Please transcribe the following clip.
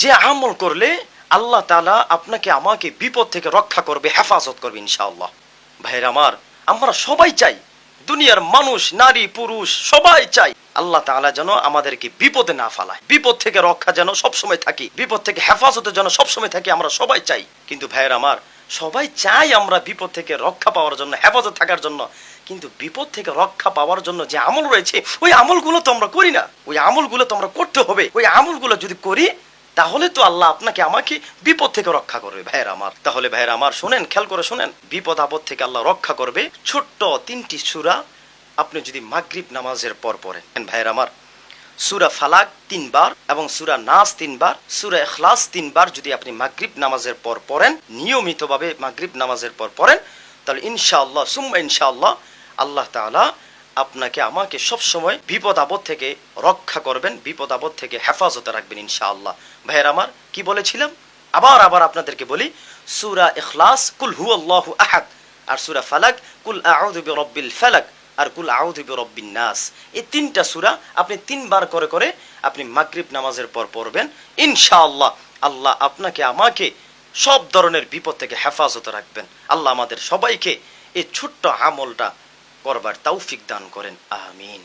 যে আমল করলে আল্লাহ তালা আপনাকে, আমাকে বিপদ থেকে রক্ষা করবে, হেফাজত করবে ইনশাআল্লাহ। ভাইয়ের আমার, আমরা সবাই চাই, দুনিয়ার মানুষ, নারী, পুরুষ, সবাই চাই আল্লাহ তাআলা যেন আমাদেরকে বিপদে না ফালায়। বিপদ থেকে রক্ষা যেন সবসময় থাকি, বিপদ থেকে হেফাজতে যেন সবসময় থাকি, আমরা সবাই চাই। কিন্তু ভাইয়ের আমার, সবাই চাই আমরা বিপদ থেকে রক্ষা পাওয়ার জন্য, হেফাজত থাকার জন্য। কিন্তু বিপদ থেকে রক্ষা পাওয়ার জন্য যে আমল রয়েছে, ওই আমলগুলো তো আমরা করি না। ওই আমলগুলো তো আমরা করতে হবে। ওই আমলগুলো যদি করি তাহলে তো আল্লাহ আপনাকে আমাকে বিপদ থেকে রক্ষা করবে। ভাইয়ের আমার, তাহলে ভাইয়ের আমার, শোনেন, খেয়াল করে শোনেন। বিপদ আপদ থেকে আল্লাহ রক্ষা করবে। ছোট্ট তিনটি সুরা আপনি যদি মাগরিব নামাজের পর পড়েন। ভাইয়ের আমার, সুরা ফালাক তিনবার এবং সুরা নাস তিনবার, সুরা এখলাস তিনবার যদি আপনি মাগরিব নামাজের পর পড়েন, নিয়মিতভাবে মাগরিব নামাজের পর পড়েন, তাহলে ইনশাআল্লাহ, সুম্মা ইনশাআল্লাহ, আল্লাহ তাআলা আপনাকে আমাকে সব সময় বিপদ আপদ থেকে রক্ষা করবেন, বিপদ আপদ থেকে হেফাজতে রাখবেন ইনশাআল্লাহ। ভাইয়ের আমার, কি বলেছিলাম? আবার আবার আপনাদেরকে বলি, সুরা ইখলাস, কুল হু আল্লাহু আহাদ, আর সুরা ফালাক, কুল বিরাব্বিল ফালাক, আর কুল বিরাব্বিন নাস। এই তিনটা সূরা আপনি তিনবার করে করে আপনি মাগরিব নামাজের পর পড়বেন। ইনশাআল্লাহ আল্লাহ আপনাকে, আমাকে সব ধরনের বিপদ থেকে হেফাজতে রাখবেন। আল্লাহ আমাদের সবাইকে এই ছোট্ট আমলটা করবার তৌফিক দান করেন আমিন।